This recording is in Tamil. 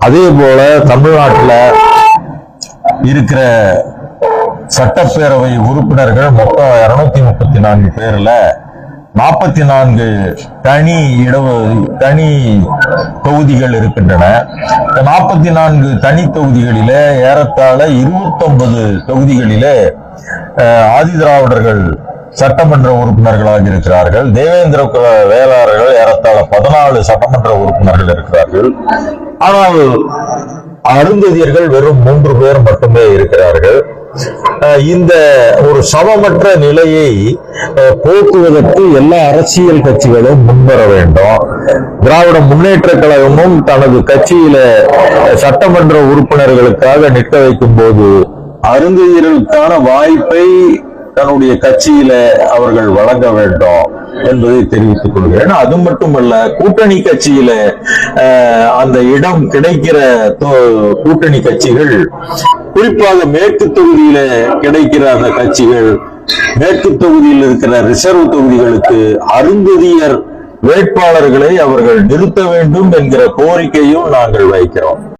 அதே போல தமிழ்நாட்டுல இருக்கிற சட்டப்பேரவை உறுப்பினர்கள் மொத்தம் இருநூத்தி முப்பத்தி நான்கு பேர்ல நாற்பத்தி நான்கு தனி இட தனி தொகுதிகள் இருக்கின்றன. இந்த நாற்பத்தி நான்கு தனி தொகுதிகளில ஏறத்தாழ இருபத்தொன்பது தொகுதிகளிலே அஹ், ஆதிதிராவிடர்கள் சட்டமன்ற உறுப்பினர்களாக இருக்கிறார்கள். தேவேந்திர குல வேளாளர்கள் ஏறத்தாழ பதினாலு சட்டமன்ற உறுப்பினர்கள் இருக்கிறார்கள். ஆனால் அருந்ததியர்கள் வெறும் மூன்று பேர் மட்டுமே இருக்கிறார்கள். இந்த ஒரு சமமற்ற நிலையை அஹ், போக்குவதற்கு எல்லா அரசியல் கட்சிகளும் முன்வர வேண்டும். திராவிட முன்னேற்ற கழகமும் தனது கட்சியில சட்டமன்ற உறுப்பினர்களுக்காக நிற்க வைக்கும் போது அருந்ததியர்களுக்கான வாய்ப்பை தன்னுடைய கட்சியில அவர்கள் வழங்க வேண்டும் என்பதை தெரிவித்துக் கொள்கிறேன். அது மட்டுமல்ல கூட்டணி கட்சியில அந்த இடம் கிடைக்கிற கூட்டணி கட்சிகள் குறிப்பாக மேற்கு தொகுதியில கிடைக்கிற அந்த கட்சிகள் மேற்கு தொகுதியில் இருக்கிற ரிசர்வ் தொகுதிகளுக்கு அருந்ததியர் வேட்பாளர்களை அவர்கள் நிறுத்த வேண்டும் என்கிற கோரிக்கையும் நாங்கள் வைக்கிறோம்.